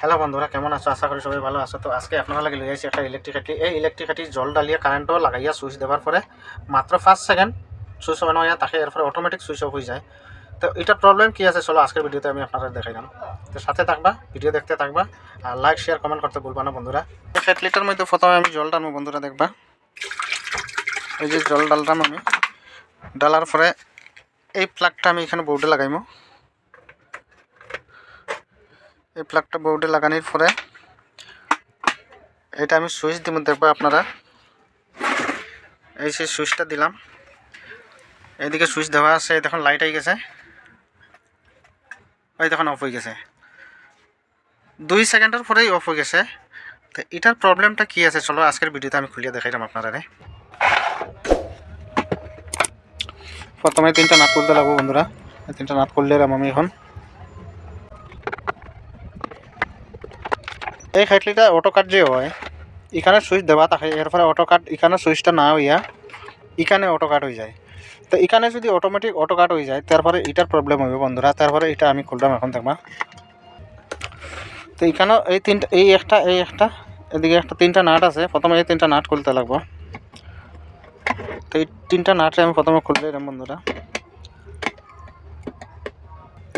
Hello বন্ধুরা, কেমন আছো? আশা করি সবাই ভালো আছো। তো আজকে আপনারা লাগে আইছি একটা ইলেকট্রিক কাটি এই ইলেকট্রিক কাটি জল ডালিয়ে কারেন্টও লাগাইয়া সুইচ দেওয়ার পরে মাত্র পাঁচ সেকেন্ড সুইচ অন হইয়া তাকে এরপরে অটোমেটিক সুইচ অফ হয়ে যায়। তো এটা প্রবলেম কি আছে? চলো আজকের ভিডিওতে আমি আপনাদের দেখাইলাম তো সাথে থাকবা ভিডিও দেখতে থাকবা, আর লাইক শেয়ার কমেন্ট করতে ভুলবা না বন্ধুরা। এক লিটার মধ্যে প্রথমে আমি জল ডালবো বন্ধুরা, দেখবা। এই যে জল ডাললাম আমি ডালার পরে এই প্লাগটা আমি এখানে বোর্ডে লাগাইমো। এই প্লাগটা বোর্ডে লাগানোর পরে এটা আমি সুইচ দিব, দেখব আপনারা। এই সেই সুইচটা দিলাম। এইদিকে সুইচ দেওয়া আছে দেখুন লাইট আই গেছে। ওই দেখুন অফ হয়ে গেছে। দুই সেকেন্ডের পরেই অফ হয়ে গেছে। তো এটার প্রবলেমটা কি আছে? চলো আজকের ভিডিওতে আমি খুলিয়ে দেখাইলাম আপনারা প্রথমে তিনটা নাট করতে লাগবো বন্ধুরা। তিনটা নাট করলে আমি এখন এই খাইটলিটা অটো কাট যে হয় এখানে সুইচ দেওয়া থাকে এরপরে অটো কাট এখানে সুইচটা না হইয়া এখানে অটো কাট হয়ে যায়। তো এখানে যদি অটোমেটিক অটো কাট হয়ে যায়, তারপরে এটার প্রবলেম হবে বন্ধুরা, তারপরে এটা আমি খুললাম এখন দেখবা। তো এখানেও এই তিনটা, এই একটা এই একটা, এদিকে একটা তিনটা নাট আছে, প্রথমে এই তিনটা নাট খুলতে লাগবো। তো এই তিনটা নাটে আমি প্রথমে খুললে এরকম বন্ধুরা।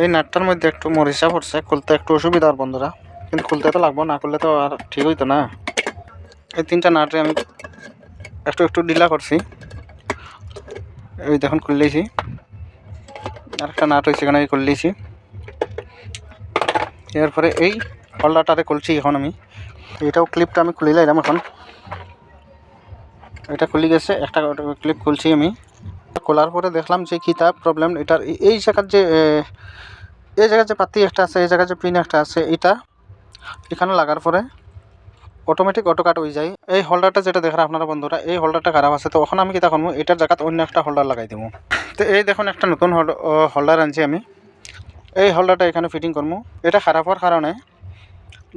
এই নাটটার মধ্যে একটু মরিচা পড়ছে, খুলতে একটু অসুবিধা বন্ধুরা। কিন্তু খুলতে তো লাগবো, না খুললে তো আর ঠিক হইতো না। এই তিনটা নাটে আমি একটু একটু ডিলা করছি। এই দেখুন, খুললেছি। আর একটা নাট হয়েছে এখানে খুললেছি। এরপরে এই হল্ডারটারে খুলছি এখন আমি। এটাও ক্লিপটা আমি খুলে লাইলাম এখন। এটা খুলে গেছে, একটা ক্লিপ খুলছি আমি। খোলার পরে দেখলাম যে কী তার প্রবলেম এটার এই জায়গার যে এই জায়গার যে পাতি একটা আছে, এই জায়গার যে পিন একটা আছে, এটা এখানে লাগার পরে অটোমেটিক অটো কাট হয়ে যায়। এই হোল্ডারটা যেটা দেখেন আপনারা বন্ধুরা, এই হোল্ডারটা খারাপ আছে, তো ওখানে আমি কীটা করব? এটার জায়গাত অন্য একটা হোল্ডার লাগাই দেবো। তো এই দেখুন একটা নতুন হোল্ডার আনছি আমি। এই হোল্ডারটা এখানে ফিটিং করব। এটা খারাপ হওয়ার কারণে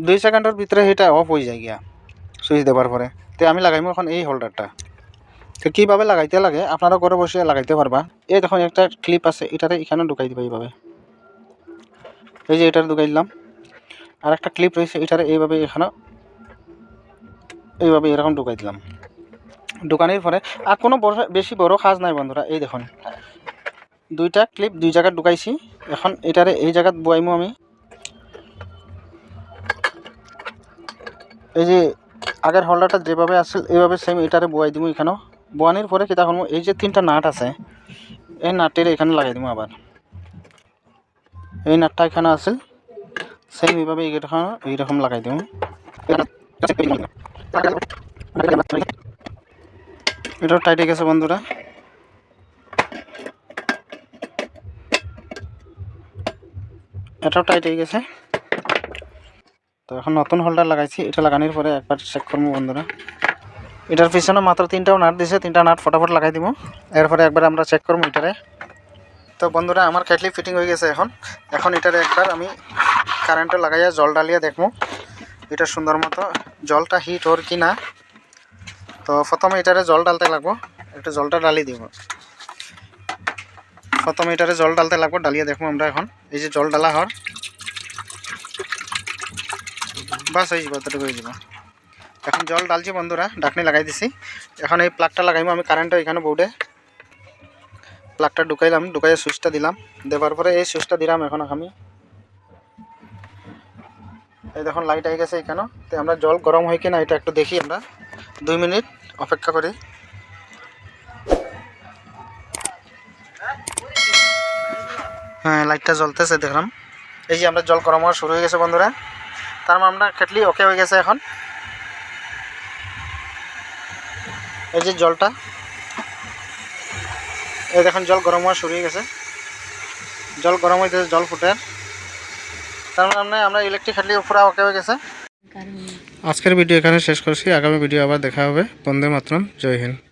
দুই সেকেন্ডের ভিতরে এটা অফ হয়ে যায় গিয়া সুইচ দেওয়ার পরে। তো আমি লাগাইমো এখন এই হোল্ডারটা তো কীভাবে লাগাইতে লাগে, আপনারা ঘরে বসে লাগাইতে পারবা। এই দেখুন একটা ক্লিপ আছে, এটারে এখানে ঢুকাই দিবা এইভাবে। এই যে এটার ঢুকাই দিলাম। আর একটা ক্লিপ রয়েছে, এটারে এইভাবে এখানে, এইভাবে এরকম ঢুকাই দিলাম। ঢুকানোর পরে আর কোনো বেশি বড় কাজ নাই বন্ধুরা, এই দেখুন। দুইটা ক্লিপ দুই জায়গায় ঢুকাইছি, এখন এটারে এই জায়গাত বয়াইমো আমি। এই যে আগের হোল্ডারটা যেভাবে আসছিল এইভাবে সেম এটারে বয়াই দিব এখানেও। বোয়ানির পরে কী দেখুন এই যে তিনটা নাট আছে, এই নাটের এখানে লাগাই দিব আবার। এই নাটটা এখানে আছে। সেম এইভাবে এইরকম এইরকম লাগাই দিব। এটাও টাইট হয়ে গেছে বন্ধুরা। এটাও টাইট হয়ে গেছে। তো এখন নতুন হোল্ডার লাগাইছি, এটা লাগানোর পরে একবার চেক করব বন্ধুরা। এটার পিছনে মাত্র তিনটাও নাট দিছে, তিনটা নাট ফটাফট লাগাই দিব। এরপরে একবার আমরা চেক করব এটারে। তো বন্ধুরা, আমার কেটলি ফিটিং হয়ে গেছে এখন। এখন এটারে একবার আমি কারেন্টে লাগাইয়া জল ডালিয়া দেখব এটা সুন্দর মতো জলটা হিট ওর কি না তো প্রথমে এটারে জল ডালতে লাগবো। একটু জলটা ডালি দিব। প্রথমে এটারে জল ডালতে লাগবো ডালিয়ে দেখব আমরা এখন। এই যে জল ডালা হর বাস হয়ে যাব এতটুকু হয়ে যাব এখন জল ডালছি বন্ধুরা, ঢাকনি লাগাই দিছি। এখন এই প্লাগটা লাগাইবো আমি কারেন্টটা এখানে বোর্ডে প্লাগটা ঢুকাইলাম ঢুকাই সুইচটা দিলাম। দেওয়ার পরে এই সুইচটা দিলাম এখন আমি। এই দেখুন লাইট আই গেছে এখানে তো আমরা জল গরম হয় কিনা এটা একটু দেখি আমরা। দুই মিনিট অপেক্ষা করি। হ্যাঁ লাইটটা জ্বলতেছে, দেখলাম। এই যে আমরা জল গরম হওয়া শুরু হয়ে গেছে, বন্ধুরা। তার মানে আমরা কেটলি ওকে হয়ে গেছে এখন। এই যে জলটা। এই দেখুন, জল গরম হওয়া শুরু হয়ে গেছে। জল গরম হইতেছে, জল ফুটে। তার মানে আমরা ইলেকট্রিক খাটলি পুরা ওকে হয়ে গেছে। আজকের ভিডিও এখানে শেষ করছি। আগামী ভিডিও আবার দেখা হবে। বন্দে মাতরম। জয় হিন্দ।